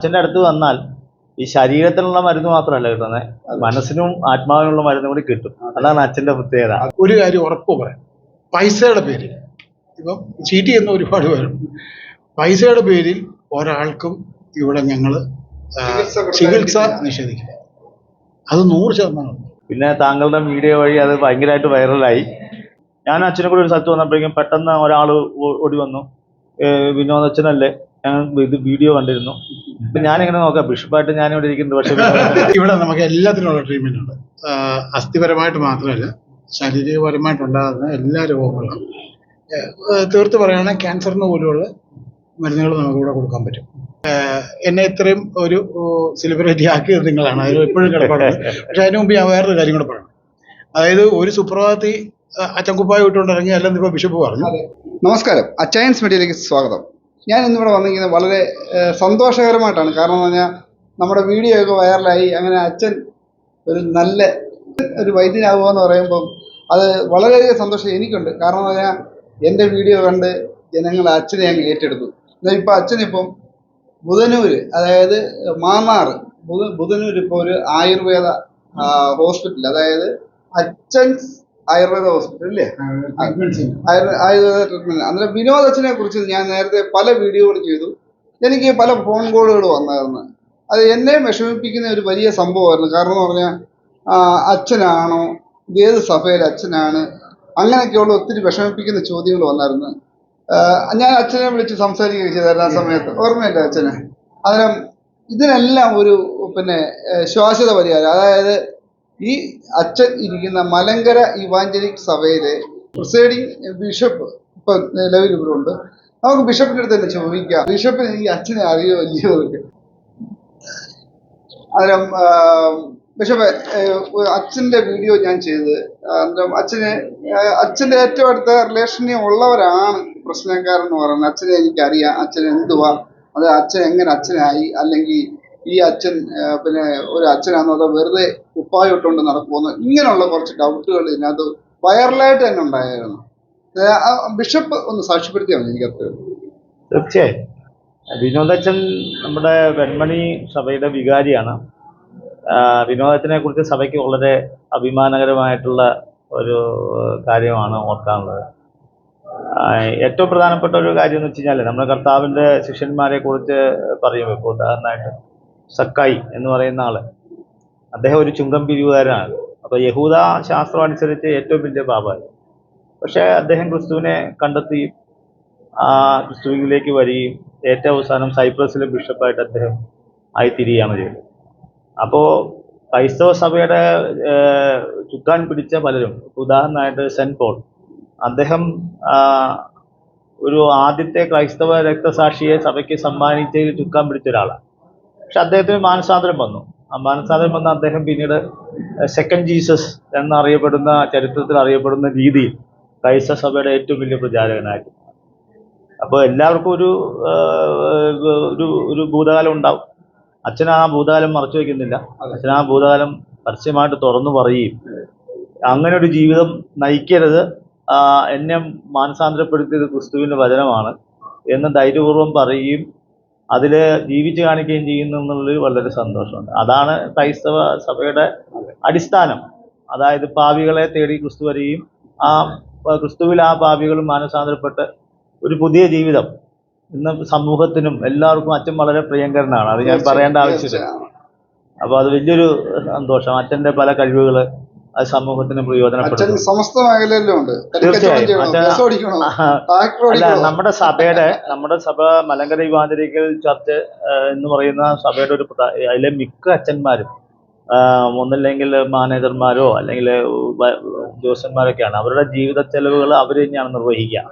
അച്ഛന്റെ അടുത്ത് വന്നാൽ ഈ ശരീരത്തിനുള്ള മരുന്ന് മാത്രമല്ല കിട്ടുന്നത്. മനസ്സിനും ആത്മാവിനുള്ള മരുന്നും കൂടി കിട്ടും. അതാണ് അച്ഛന്റെ പ്രത്യേകത. ഒരു കാര്യം ഉറപ്പ് പറയാം. പൈസയുടെ പേരിൽ. ഇപ്പം ചീറ്റ് ചെയ്യുന്ന ഒരുപാട് പേരുണ്ട്. പൈസയുടെ പേരിൽ ഒരാൾക്കും ഇവിടെ ഞങ്ങൾ ചികിത്സ നിഷേധിക്കില്ല അത് നൂറ് ശതമാനം പിന്നെ താങ്കളുടെ മീഡിയ വഴി അത് ഭയങ്കരമായിട്ട് വൈറലായി. ഞാൻ അച്ഛനെ കൂടി ഒരു സ്ഥലത്ത് വന്നപ്പോഴേക്കും പെട്ടെന്ന് ഒരാൾ ഓടി വന്നു. വിനോദച്ഛനല്ലേ വിനോദ് അച്ഛനല്ലേ? ഞാൻ ഇത് വീഡിയോ കണ്ടിരുന്നു. ഇപ്പൊ ഞാൻ എങ്ങനെ നോക്കാം. ബിഷപ്പായിട്ട് ഞാൻ ഇവിടെ ഇരിക്കുന്നത് പക്ഷെ ഇവിടെ നമുക്ക് എല്ലാത്തിനുള്ള ട്രീറ്റ്മെന്റ് ഉണ്ട്. അസ്ഥിപരമായിട്ട് മാത്രമല്ല ശാരീരികപരമായിട്ടുണ്ടാകുന്ന എല്ലാ രോഗങ്ങളും. തീർത്ത് പറയുകയാണെങ്കിൽ ക്യാൻസറിന് പോലുള്ള മരുന്നുകൾ നമുക്ക് ഇവിടെ കൊടുക്കാൻ പറ്റും. എന്നെ ഇത്രയും ഒരു സെലിബ്രിറ്റി ആക്കിയത് നിങ്ങളാണ്. അതിൽ എപ്പോഴും കിടപ്പാടുണ്ട്. പക്ഷെ അതിന് മുമ്പ് ഞാൻ വേറൊരു കാര്യം കൂടെ പറയണം. അതായത് ഒരു സുപ്രഭാതി അച്ചൻകുപ്പായ വിട്ടുകൊണ്ടിറങ്ങി അല്ലെന്ന് ഇപ്പോൾ ബിഷപ്പ് പറഞ്ഞു. നമസ്കാരം. അച്ചയൻസ് മീഡിയയിലേക്ക് സ്വാഗതം. ഞാൻ ഇന്നിവിടെ വന്നിരിക്കുന്നത് വളരെ സന്തോഷകരമായിട്ടാണ്. കാരണം എന്ന് പറഞ്ഞാൽ നമ്മുടെ വീഡിയോ ഒക്കെ വൈറലായി അങ്ങനെ അച്ഛൻ ഒരു നല്ല ഒരു വൈദ്യനാകുക എന്ന് പറയുമ്പം അത് വളരെയധികം സന്തോഷം എനിക്കുണ്ട്. കാരണം എന്ന് പറഞ്ഞാൽ എന്റെ വീഡിയോ കണ്ട് ജനങ്ങൾ അച്ഛനെ അങ്ങ് ഏറ്റെടുത്തു. എന്നാൽ ഇപ്പം അച്ഛനിപ്പം ബുധനൂർ അതായത് മാമാർ ബുധ ബുധനൂർ ഇപ്പോൾ ഒരു ആയുർവേദ ഹോസ്പിറ്റൽ അതായത് അച്ഛൻസ് ആയുർവേദ ഹോസ്പിറ്റൽ അല്ലേ ആയുർവേദ ട്രീറ്റ്മെന്റ് അന്നേരം വിനോദ് അച്ഛനെ കുറിച്ച് ഞാൻ നേരത്തെ പല വീഡിയോകൾ ചെയ്തു. എനിക്ക് പല ഫോൺ കോളുകൾ വന്നായിരുന്നു. അത് എന്നെ വിഷമിപ്പിക്കുന്ന ഒരു വലിയ സംഭവമായിരുന്നു. കാരണം എന്ന് പറഞ്ഞാൽ അച്ഛനാണോ ഏത് സഭയിലെ അച്ഛനാണ് അങ്ങനെയൊക്കെയുള്ള ഒത്തിരി വിഷമിപ്പിക്കുന്ന ചോദ്യങ്ങൾ വന്നായിരുന്നു. ഞാൻ അച്ഛനെ വിളിച്ച് സംസാരിക്കുകയും ചെയ്തായിരുന്നു ആ സമയത്ത്. ഓർമ്മയില്ല അച്ഛനെ? അന്നേരം ഇതിനെല്ലാം ഒരു പിന്നെ ശ്വാസത പരിഹാരം. അതായത് ഈ അച്ഛൻ ഇരിക്കുന്ന മലങ്കര ഇവാഞ്ചലിക് സഭയിലെ പ്രിസൈഡിങ് ബിഷപ്പ് ഇപ്പൊ നിലവിൽ ഇവിടെ ഉണ്ട്. നമുക്ക് ബിഷപ്പിന്റെ അടുത്ത് തന്നെ ചോദിക്കാം. ബിഷപ്പിന് ഈ അച്ഛനെ അറിയോ എന്നൊക്കെ അന്നേരം ബിഷപ്പ് അച്ഛന്റെ വീഡിയോ ഞാൻ ചെയ്ത് അന്നേരം അച്ഛന് അച്ഛന്റെ ഏറ്റവും അടുത്ത റിലേഷനിൽ ഉള്ളവരാണ് പ്രശ്നക്കാരെന്ന് പറയുന്നത്. അച്ഛനെ എനിക്കറിയാം. അച്ഛൻ എന്തുവാ? അത് അച്ഛൻ എങ്ങനെ അച്ഛനായി? അല്ലെങ്കിൽ ഈ അച്ഛൻ പിന്നെ ഒരു അച്ഛനാണോ അതോ വെറുതെ ഉപ്പായ ഇട്ടുകൊണ്ട് ഇങ്ങനെയുള്ള കുറച്ച് ഡൗട്ടുകൾ ഇതിനകത്ത് വൈറലായിട്ട് തന്നെ ഉണ്ടായിരുന്നു. ബിഷപ്പ് ഒന്ന് സാക്ഷ്യപ്പെടുത്തിയാണ് മതി എനിക്കത്ര തീർച്ചയായും. വിനോദച്ചൻ നമ്മുടെ വെൺമണി സഭയുടെ വികാരിയാണ്. വിനോദത്തിനെ കുറിച്ച് സഭയ്ക്ക് വളരെ അഭിമാനകരമായിട്ടുള്ള ഒരു കാര്യമാണ് ഓർക്കാനുള്ളത്. ഏറ്റവും പ്രധാനപ്പെട്ട ഒരു കാര്യം എന്ന് വെച്ച് കഴിഞ്ഞാൽ നമ്മുടെ കർത്താവിന്റെ ശിഷ്യന്മാരെ കുറിച്ച് പറയുമ്പോൾ ഉദാഹരണമായിട്ട് സക്കായി എന്ന് പറയുന്ന ആൾ. അദ്ദേഹം ഒരു ചുങ്കം പിരിവുകാരനാണ്. അപ്പോൾ യഹൂദ ശാസ്ത്രം അനുസരിച്ച് ഏറ്റവും വലിയ പാപമായി പക്ഷേ അദ്ദേഹം ക്രിസ്തുവിനെ കണ്ടെത്തി ആ ക്രിസ്തുവിലേക്ക് വരികയും ഏറ്റവും അവസാനം സൈപ്രസിലെ ബിഷപ്പായിട്ട് അദ്ദേഹം ആയിത്തീരുകയാണ് ചെയ്തത്. അപ്പോൾ ക്രൈസ്തവ സഭയുടെ ചുക്കാൻ പിടിച്ച പലരും ഉദാഹരണമായിട്ട് സെന്റ് പോൾ. അദ്ദേഹം ഒരു ആദ്യത്തെ ക്രൈസ്തവ രക്തസാക്ഷിയെ സഭയ്ക്ക് സമ്മാനിച്ചതിൽ ചുക്കാൻ പിടിച്ച ഒരാളാണ്. പക്ഷെ അദ്ദേഹത്തിന് മാനസാന്തരം വന്നു. ആ മാനസാന്തരം വന്ന അദ്ദേഹം പിന്നീട് സെക്കൻഡ് ജീസസ് എന്നറിയപ്പെടുന്ന ചരിത്രത്തിൽ അറിയപ്പെടുന്ന രീതിയിൽ ക്രൈസ്തവ സഭയുടെ ഏറ്റവും വലിയ പ്രചാരകനായിരുന്നു. അപ്പോൾ എല്ലാവർക്കും ഒരു ഒരു ഒരു ഭൂതകാലം ഉണ്ടാവും. അച്ഛൻ ആ ഭൂതകാലം മറച്ചു വയ്ക്കുന്നില്ല അച്ഛൻ ആ ഭൂതകാലം പരസ്യമായിട്ട് തുറന്നു പറയുകയും അങ്ങനെ ഒരു ജീവിതം നയിക്കരുത്. എന്നെ മാനസാന്തരപ്പെടുത്തിയത് ക്രിസ്തുവിന്റെ വചനമാണ് എന്ന് ധൈര്യപൂർവം പറയുകയും അതിൽ ജീവിച്ചു കാണിക്കുകയും ചെയ്യുന്നു എന്നുള്ളതിൽ വളരെ സന്തോഷമുണ്ട്. അതാണ് ക്രൈസ്തവ സഭയുടെ അടിസ്ഥാനം. അതായത് പാവികളെ തേടി ക്രിസ്തു വരികയും ആ ക്രിസ്തുവിൽ ആ പാവികളും മാനസാന്തരപ്പെട്ട് ഒരു പുതിയ ജീവിതം ഇന്ന് സമൂഹത്തിനും എല്ലാവർക്കും അച്ഛൻ വളരെ പ്രിയങ്കരനാണ്. അത് ഞാൻ പറയേണ്ട ആവശ്യമില്ല. അപ്പോൾ അത് വലിയൊരു സന്തോഷം. അച്ഛന്റെ പല കഴിവുകൾ അത് സമൂഹത്തിന് അച്ഛൻ പ്രയോജനപ്പെടുന്നു സമസ്ത മേഖലയിലും ഉണ്ട്. തീർച്ചയായും. അല്ല നമ്മുടെ സഭയുടെ നമ്മുടെ സഭ മലങ്കര ഇവാഞ്ചലിക്കൽ ചർച്ച് എന്ന് പറയുന്ന സഭയുടെ ഒരു അതിലെ മിക്ക അച്ഛന്മാരും ഒന്നില്ലെങ്കിൽ മാനേജർമാരോ അല്ലെങ്കിൽ ഉദ്യോഗസ്ഥന്മാരൊക്കെയാണ്. അവരുടെ ജീവിത ചെലവുകൾ അവർ തന്നെയാണ് നിർവഹിക്കുക.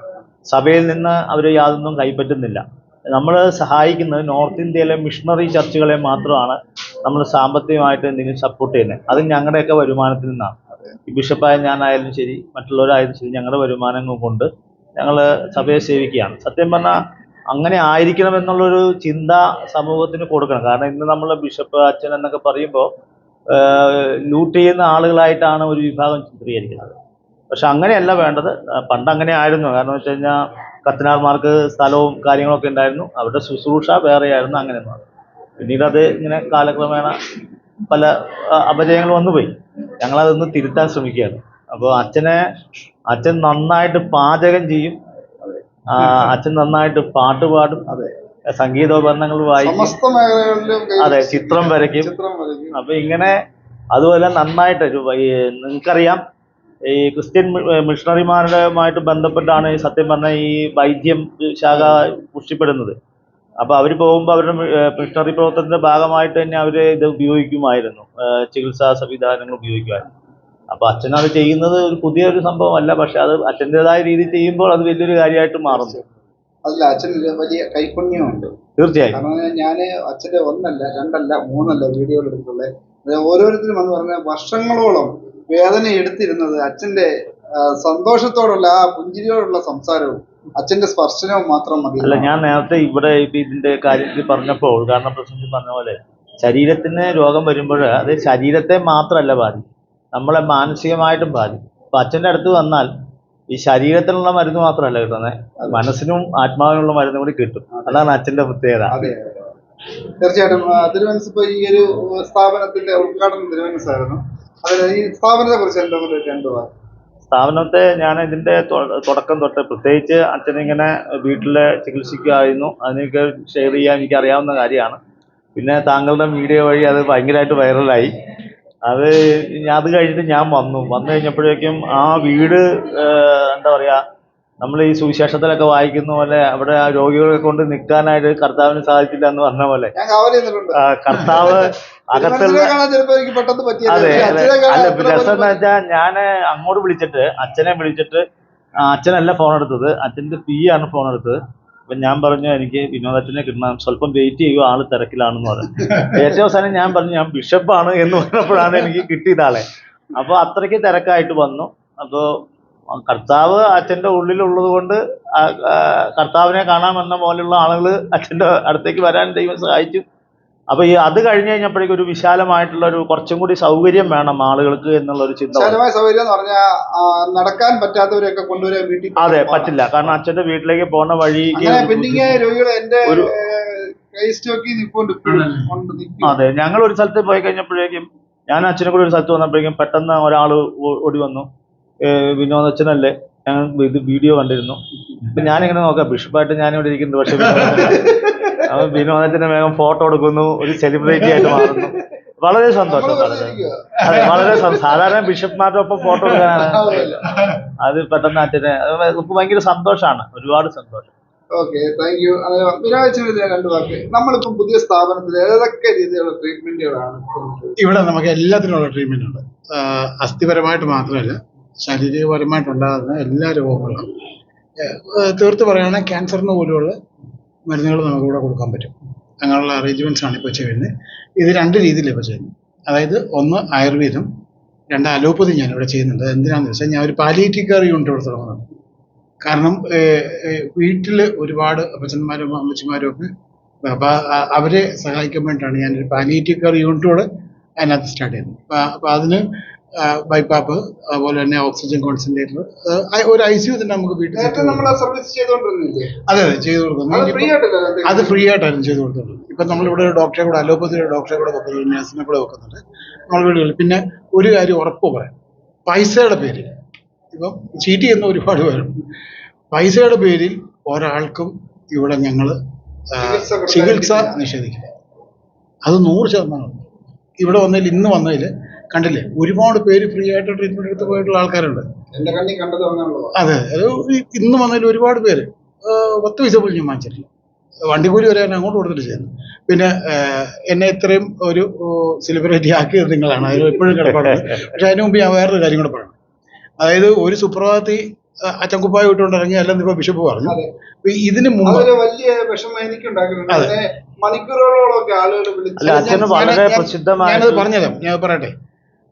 സഭയിൽ നിന്ന് അവർ യാതൊന്നും കൈപ്പറ്റുന്നില്ല. നമ്മൾ സഹായിക്കുന്നത് നോർത്ത് ഇന്ത്യയിലെ മിഷണറി ചർച്ചുകളെ മാത്രമാണ്. നമ്മൾ സാമ്പത്തികമായിട്ട് എന്തെങ്കിലും സപ്പോർട്ട് ചെയ്യുന്നത് അത് ഞങ്ങളുടെയൊക്കെ വരുമാനത്തിൽ നിന്നാണ്. ഈ ബിഷപ്പായ ഞാനായാലും ശരി മറ്റുള്ളവരായാലും ശരി ഞങ്ങളുടെ വരുമാനങ്ങൾ കൊണ്ട് ഞങ്ങൾ സഭയെ സേവിക്കുകയാണ്. സത്യം പറഞ്ഞാൽ അങ്ങനെ ആയിരിക്കണം എന്നുള്ളൊരു ചിന്ത സമൂഹത്തിന് കൊടുക്കണം. കാരണം ഇന്ന് നമ്മൾ ബിഷപ്പ് അച്ഛൻ എന്നൊക്കെ പറയുമ്പോൾ ലൂട്ട് ചെയ്യുന്ന ആളുകളായിട്ടാണ് ഒരു വിഭാഗം ചിത്രീകരിക്കുന്നത്. പക്ഷെ അങ്ങനെയല്ല വേണ്ടത്. പണ്ട് അങ്ങനെ ആയിരുന്നു. കാരണം വെച്ച് കഴിഞ്ഞാൽ കത്തനാർമാർക്ക് സ്ഥലവും കാര്യങ്ങളൊക്കെ ഉണ്ടായിരുന്നു. അവരുടെ ശുശ്രൂഷ വേറെയായിരുന്നു അങ്ങനെയൊന്നും പിന്നീട് അത് ഇങ്ങനെ കാലക്രമേണ പല അപജയങ്ങൾ വന്നുപോയി. ഞങ്ങളതൊന്ന് തിരുത്താൻ ശ്രമിക്കുകയാണ്. അപ്പോൾ അച്ഛനെ അച്ഛൻ നന്നായിട്ട് പാചകം ചെയ്യും. അച്ഛൻ നന്നായിട്ട് പാട്ട് പാടും. സംഗീതോപകരണങ്ങൾ വായിക്കും. അതെ ചിത്രം വരയ്ക്കും. അപ്പൊ ഇങ്ങനെ അതുപോലെ നന്നായിട്ട് നിങ്ങൾക്കറിയാം ഈ ക്രിസ്ത്യൻ മിഷണറിമാരുടെ മിഷണറിമാരുമായിട്ട് ബന്ധപ്പെട്ടാണ് സത്യം പറഞ്ഞ ഈ വൈദ്യം ശാഖ പുഷ്ടിപ്പെടുന്നത്. അപ്പൊ അവർ പോകുമ്പോൾ അവരുടെ മിഷണറി പ്രവർത്തനത്തിന്റെ ഭാഗമായിട്ട് തന്നെ അവർ ഇത് ഉപയോഗിക്കുമായിരുന്നു. ചികിത്സാ സംവിധാനങ്ങൾ ഉപയോഗിക്കുമായിരുന്നു. അപ്പൊ അച്ഛൻ അത് ചെയ്യുന്നത് ഒരു പുതിയൊരു സംഭവമല്ല പക്ഷെ അത് അച്ഛന്റെതായ രീതിയിൽ ചെയ്യുമ്പോൾ അത് വലിയൊരു കാര്യമായിട്ട് മാറുന്നു. അല്ല അച്ഛൻ വലിയ കൈപുണ്യമുണ്ട്. തീർച്ചയായും. കാരണം ഞാൻ അച്ഛന്റെ ഒന്നല്ല രണ്ടല്ല മൂന്നല്ല വീഡിയോ എടുത്തിട്ടുള്ളത് ഓരോരുത്തരും എന്ന് പറഞ്ഞാൽ വർഷങ്ങളോളം വേദന എടുത്തിരുന്നത് അച്ഛന്റെ ആ, സന്തോഷത്തോടുള്ള ആ പുഞ്ചിരിയോടുള്ള സംസാരവും അച്ഛന്റെ സ്പർശനം മാത്രം മതി. അല്ല ഞാൻ നേരത്തെ ഇവിടെ ഇതിന്റെ കാര്യത്തിൽ പറഞ്ഞപ്പോൾ കാരണം പ്രശ്നത്തിൽ പറഞ്ഞ പോലെ ശരീരത്തിന് രോഗം വരുമ്പോൾ അത് ശരീരത്തെ മാത്രമല്ല ബാധിക്കും. നമ്മളെ മാനസികമായിട്ടും ബാധിക്കും. അപ്പൊ അച്ഛന്റെ അടുത്ത് വന്നാൽ ഈ ശരീരത്തിനുള്ള മരുന്ന് മാത്രമല്ല കിട്ടുന്നത് മനസ്സിനും ആത്മാവിനുള്ള മരുന്നും കൂടി കിട്ടും. അതാണ് അച്ഛന്റെ പ്രത്യേകത. അതെ തീർച്ചയായിട്ടും തിരുവനന്തപുരം ഇപ്പൊ ഈ ഒരു സ്ഥാപനത്തിന്റെ ഉദ്ഘാടനം തിരുവനന്തപുരം ആയിരുന്നു. അതിൽ ഈ സ്ഥാപനത്തെ കുറിച്ച് എന്തെങ്കിലും രണ്ടു വാക്ക്? സ്ഥാപനത്തെ ഞാൻ ഇതിന്റെ തുടക്കം തൊട്ട് പ്രത്യേകിച്ച് അച്ഛനിങ്ങനെ വീട്ടിലെ ചികിത്സിക്കുമായിരുന്നു. അതിനൊക്കെ ഷെയർ ചെയ്യാൻ എനിക്ക് അറിയാവുന്ന കാര്യമാണ്. പിന്നെ താങ്കളുടെ വീഡിയോ വഴി അത് ഭയങ്കരമായിട്ട് വൈറലായി അത് അത് കഴിഞ്ഞിട്ട് ഞാൻ വന്നു. വന്നു കഴിഞ്ഞപ്പോഴേക്കും ആ വീട് എന്താ പറയാ നമ്മൾ ഈ സുവിശേഷത്തിലൊക്കെ വായിക്കുന്ന പോലെ അവിടെ ആ രോഗികളെ കൊണ്ട് നിൽക്കാനായിട്ട് കർത്താവിന് സാധിച്ചില്ല എന്ന് പറഞ്ഞ പോലെ. കർത്താവ് അകത്തുള്ള അതെ അതെ. അല്ല രസം എന്ന് വെച്ചാൽ ഞാൻ അങ്ങോട്ട് വിളിച്ചിട്ട് അച്ഛനെ വിളിച്ചിട്ട് അച്ഛനല്ല ഫോൺ എടുത്തത്. അച്ഛന്റെ പി ആണ് ഫോൺ എടുത്തത്. അപ്പൊ ഞാൻ പറഞ്ഞു എനിക്ക് വിനോദത്തിനെ കിട്ടണം. സ്വല്പം വെയിറ്റ് ചെയ്യുക ആൾ തിരക്കിലാണെന്ന് പറഞ്ഞു. ഏറ്റവും അവസാനം ഞാൻ പറഞ്ഞു ഞാൻ ബിഷപ്പാണ് എന്ന് പറഞ്ഞപ്പോഴാണ് എനിക്ക് കിട്ടിയത് ആളെ. അപ്പൊ അത്രയ്ക്ക് തിരക്കായിട്ട് വന്നു. അപ്പോ കർത്താവ് അച്ഛന്റെ ഉള്ളിലുള്ളത് കൊണ്ട് കർത്താവിനെ കാണാമെന്ന പോലെയുള്ള ആളുകൾ അച്ഛന്റെ അടുത്തേക്ക് വരാൻ ദൈവം സഹായിച്ചു. അപ്പൊ ഈ അത് കഴിഞ്ഞ് കഴിഞ്ഞപ്പോഴേക്കും ഒരു വിശാലമായിട്ടുള്ള ഒരു കുറച്ചും കൂടി സൗകര്യം വേണം ആളുകൾക്ക് എന്നുള്ള ഒരു ചിന്ത. വിശാലമായ സൗകര്യം എന്ന് പറഞ്ഞാൽ നടക്കാൻ പറ്റാത്തവരെയൊക്കെ കൊണ്ടുവരാൻ വീട്ടിൽ അതെ പറ്റില്ല. കാരണം അച്ഛന്റെ വീട്ടിലേക്ക് പോണ വഴിക്ക് ഒരു- അതെ ഞങ്ങൾ ഒരു സ്ഥലത്ത് പോയി കഴിഞ്ഞപ്പോഴേക്കും ഞാൻ അച്ഛനെ കൂടി ഒരു സ്ഥലത്ത് വന്നപ്പോഴേക്കും പെട്ടെന്ന് ഒരാൾ ഓടി വന്നു. ഏഹ് വിനോദ് അച്ഛനല്ലേ ഞങ്ങൾ ഇത് വീഡിയോ കണ്ടിരുന്നു. ഇപ്പൊ ഞാനിങ്ങനെ നോക്കാം. ബിഷപ്പായിട്ട് ഞാനിവിടെ ഇരിക്കുന്നു പക്ഷെ അപ്പൊ വിനോദത്തിന് വേഗം ഫോട്ടോ എടുക്കുന്നു. ഒരു സെലിബ്രിറ്റി ആയിട്ട് മാറുന്നു. വളരെ സന്തോഷം വളരെ. സാധാരണ ബിഷപ്പ്മാരുടെ ഒപ്പം ഫോട്ടോ എടുക്കാനാണ്. അത് പെട്ടെന്ന് അച്ഛനെ നമുക്ക് ഭയങ്കര സന്തോഷമാണ് ഒരുപാട് സന്തോഷം. ഓക്കെ താങ്ക് യു വിനായച്ചനെതിരെ രണ്ട് വാക്ക്. നമ്മളിപ്പം പുതിയ സ്ഥാപനത്തിൽ ഏതൊക്കെ രീതിയിലുള്ള ട്രീറ്റ്മെന്റുകളാണ്? ഇവിടെ നമുക്ക് എല്ലാത്തിനുള്ള ട്രീറ്റ്മെന്റ് ഉണ്ട്. അസ്ഥിപരമായിട്ട് മാത്രമല്ല ശാരീരികപരമായിട്ടുണ്ടാകുന്ന എല്ലാ ഏഹ് തീർത്ത് പറയുകയാണെങ്കിൽ ക്യാൻസറിന് പോലെയുള്ള മരുന്നുകൾ നമുക്ക് ഇവിടെ കൊടുക്കാൻ പറ്റും. അങ്ങനെയുള്ള അറേഞ്ച്മെന്റ്സ് ആണ് ഇപ്പോൾ ചെയ്യുന്നത്. ഇത് രണ്ട് രീതിയിലാണ് ഇപ്പോൾ ചെയ്യുന്നത്. അതായത് ഒന്ന് ആയുർവേദം രണ്ട് അലോപ്പതി ഞാൻ ഇവിടെ ചെയ്യുന്നുണ്ട്. എന്തിനാണെന്ന് വെച്ചാൽ ഞാൻ ഒരു പാലിയേറ്റീവ് കെയർ യൂണിറ്റ് ഇവിടെ തുടങ്ങുന്നത് കാരണം വീട്ടിൽ ഒരുപാട് അപ്പച്ചന്മാരും അമ്മച്ചിമാരും ഒക്കെ അപ്പോൾ അവരെ സഹായിക്കാൻ വേണ്ടിയിട്ടാണ് ഞാനൊരു പാലിയേറ്റീവ് കെയർ യൂണിറ്റോട് അതിനകത്ത് സ്റ്റാർട്ട് ചെയ്യുന്നത്. അപ്പോൾ അപ്പോൾ അതിന് ബൈപ്പാപ്പ് അതുപോലെ തന്നെ ഓക്സിജൻ കോൺസെൻട്രേറ്റർ ഒരു ഐ സി തന്നെ നമുക്ക് വീട്ടിൽ അതെ അതെ ചെയ്തു കൊടുക്കുന്നു അത് ഫ്രീ ആയിട്ടായിരുന്നു ചെയ്തു കൊടുത്തിട്ടുള്ളത് ഇപ്പം നമ്മളിവിടെ ഒരു ഡോക്ടറെ കൂടെ അലോപ്പതിയുടെ ഡോക്ടറെ കൂടെ വെക്കുന്നുണ്ട് നഴ്സിനെ കൂടെ വെക്കുന്നുണ്ട്. നമ്മൾ വീടുകളിൽ പിന്നെ ഒരു കാര്യം ഉറപ്പ് പറയാം. പൈസയുടെ പേരിൽ. ഇപ്പം ചീറ്റ് ചെയ്യുന്ന ഒരുപാട് പേരും പൈസയുടെ പേരിൽ ഒരാൾക്കും ഇവിടെ ഞങ്ങൾ ചികിത്സ നിഷേധിക്കില്ല. അത് നൂറ് ശതമാനം ഇവിടെ വന്നതിൽ ഇന്ന് വന്നതിൽ കണ്ടില്ലേ? ഒരുപാട് പേര് ഫ്രീ ആയിട്ട് ട്രീറ്റ്മെന്റ് എടുത്ത് പോയിട്ടുള്ള ആൾക്കാരുണ്ട്. എന്റെ കണ്ണി കണ്ടത് അതെ അത് ഇന്ന് വന്നതിൽ ഒരുപാട് പേര്. പത്ത് പൈസ പോലും ഞാൻ വാങ്ങിച്ചിട്ടില്ല. വണ്ടിക്കൂലി വരെ അങ്ങോട്ട് കൊടുത്തിട്ട് ചെയ്യുന്നു പിന്നെ എന്നെ ഇത്രയും ഒരു സെലിബ്രിറ്റി ആക്കിയത് നിങ്ങളാണ്. അതിൽ എപ്പോഴും കിടപ്പാടുണ്ട്. പക്ഷെ അതിന് മുമ്പ് ഞാൻ വേറൊരു കാര്യം കൂടെ പറയണം. അതായത് ഒരു സുപ്രഭാതത്തിൽ അച്ചൻകുപ്പായ വിട്ടുകൊണ്ട് ഇറങ്ങി അല്ലെന്ന് ഇപ്പൊ ബിഷപ്പ് പറഞ്ഞു. ഇതിന് മുമ്പ് വലിയ വിഷമം അതെ. മണിക്കൂറുകളോളം ആളുകൾ അല്ല അച്ഛന് ഞാൻ- വളരെ ഞാൻ- പ്രസിദ്ധമായ ഞാനത് പറഞ്ഞുതരാം. ഞാൻ പറയട്ടെ.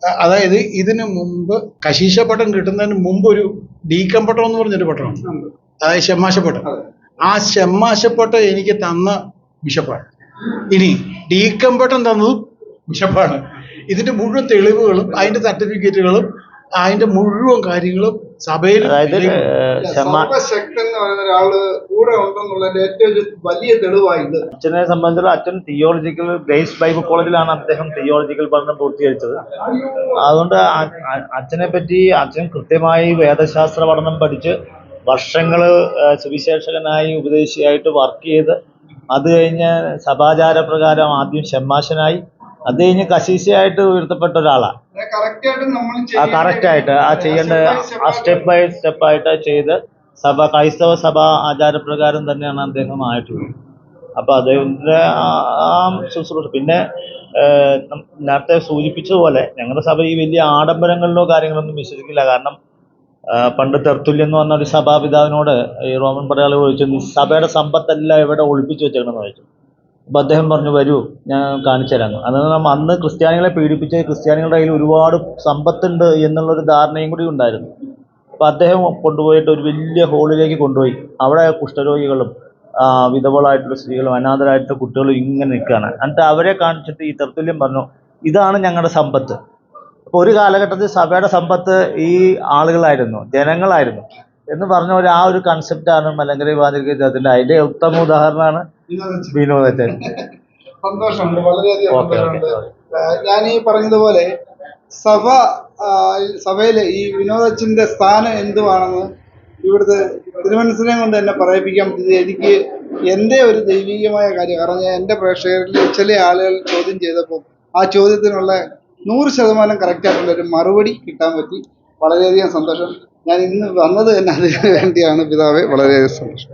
അതായത് ഇതിനു മുമ്പ് കശീശ പട്ടം കിട്ടുന്നതിന് മുമ്പ് ഒരു ഡീക്കം പട്ടം എന്ന് പറഞ്ഞൊരു പട്ടമാണ്. അതായത് ഷെമ്മാശപ്പട്ടം ആ ഷെമ്മാശപ്പട്ടം എനിക്ക് തന്ന ബിഷപ്പാണ് ഇനി ഡീക്കം പട്ടം തന്നതും ബിഷപ്പാണ് ഇതിന്റെ മുഴുവൻ തെളിവുകളും അതിന്റെ സർട്ടിഫിക്കറ്റുകളും അതിന്റെ മുഴുവൻ കാര്യങ്ങളും സഭയിൽ അതായത് ഏഹ്, എന്ന് പറയുന്ന ഒരാൾ കൂടെ ഉണ്ടെന്നുള്ളതിന്റെ ഏറ്റവും വലിയ തെളിവായി അച്ഛനെ സംബന്ധിച്ചുള്ള അച്ഛൻ തിയോളജിക്കൽ ഗ്രേസ് ബൈബിൾ കോളേജിലാണ് അദ്ദേഹം തിയോളജിക്കൽ പഠനം പൂർത്തീകരിച്ചത്. അതുകൊണ്ട് അച്ഛനെ പറ്റി അച്ഛൻ കൃത്യമായി വേദശാസ്ത്ര പഠനം പഠിച്ച് വർഷങ്ങൾ സുവിശേഷകനായി ഉപദേശിയായിട്ട് വർക്ക് ചെയ്ത് അത് കഴിഞ്ഞ് സദാചാര പ്രകാരം ആദ്യം ഷമ്മാശനായി അത് കഴിഞ്ഞ് കശീശയായിട്ട് ഉയർത്തപ്പെട്ട ഒരാളാണ് കറക്റ്റ് ആയിട്ട് നമ്മൾ ആ കറക്റ്റ് ആയിട്ട് ആ ചെയ്യേണ്ട ആ സ്റ്റെപ്പ് ബൈ സ്റ്റെപ്പ് ആയിട്ട് ചെയ്ത് സഭ ക്രൈസ്തവ സഭ ആചാരപ്രകാരം തന്നെയാണ് അദ്ദേഹം ആയിട്ടുള്ളത്. അപ്പൊ അദ്ദേഹത്തിന്റെ ആ- ശുശ്രൂഷ. പിന്നെ നേരത്തെ സൂചിപ്പിച്ചതുപോലെ ഞങ്ങളുടെ സഭ ഈ വലിയ ആഡംബരങ്ങളിലോ കാര്യങ്ങളൊന്നും വിശ്വസിക്കില്ല. കാരണം പണ്ട് തെർത്തുല്യം എന്ന് പറഞ്ഞ ഒരു സഭാപിതാവിനോട് ഈ റോമൻ പടയാളി ചോദിച്ചു സഭയുടെ സമ്പത്തെല്ലാം എവിടെ ഒളിപ്പിച്ചു വെച്ചേക്കണമെന്ന് ചോദിച്ചു? അപ്പൊ അദ്ദേഹം പറഞ്ഞു വരൂ ഞാൻ കാണിച്ചു തരാം. അതാണ് നമ്മ അന്ന് ക്രിസ്ത്യാനികളെ പീഡിപ്പിച്ച ക്രിസ്ത്യാനികളുടെ കയ്യിൽ ഒരുപാട് സമ്പത്തുണ്ട് എന്നുള്ളൊരു ധാരണയും കൂടി ഉണ്ടായിരുന്നു. അപ്പോൾ അദ്ദേഹം കൊണ്ടുപോയിട്ട് ഒരു വലിയ ഹോളിലേക്ക് കൊണ്ടുപോയി. അവിടെ കുഷ്ഠരോഗികളും വിധവളായിട്ടുള്ള സ്ത്രീകളും അനാഥരായിട്ടുള്ള കുട്ടികളും ഇങ്ങനെ നിൽക്കുകയാണ്. എന്നിട്ട് അവരെ കാണിച്ചിട്ട് ഈ തർത്തുല്യം പറഞ്ഞു ഇതാണ് ഞങ്ങളുടെ സമ്പത്ത്. അപ്പോൾ ഒരു കാലഘട്ടത്തിൽ സഭയുടെ സമ്പത്ത് ഈ ആളുകളായിരുന്നു ജനങ്ങളായിരുന്നു എന്ന് പറഞ്ഞ ഒരു ആ ഒരു കൺസെപ്റ്റാണ് മലങ്കര വാതിരിക്കുന്നതിന്റെ അതിന്റെ ഉത്തമ ഉദാഹരണമാണ് വിനോദച്ചൻ സന്തോഷമുണ്ട് വളരെയധികം സന്തോഷമുണ്ട്. ഞാൻ ഈ പറഞ്ഞതുപോലെ സഭ സഭയിലെ ഈ വിനോദച്ചിന്റെ സ്ഥാനം എന്തുവാണെന്ന് ഇവിടുത്തെ തിരുമനസിനെ കൊണ്ട് തന്നെ പറയിപ്പിക്കാൻ പറ്റിയത് എനിക്ക് എന്റെ ഒരു ദൈവികമായ കാര്യം. കാരണം ഞാൻ എന്റെ പ്രേക്ഷകരിൽ ചില ആളുകൾ ചോദ്യം ചെയ്തപ്പോൾ ആ ചോദ്യത്തിനുള്ള നൂറ് ശതമാനം കറക്റ്റായിട്ടുള്ള ഒരു മറുപടി കിട്ടാൻ പറ്റി. വളരെയധികം സന്തോഷം. ഞാൻ ഇന്ന് വന്നത് തന്നെ അതിന് വേണ്ടിയാണ്. പിതാവെ വളരെയധികം സന്തോഷം.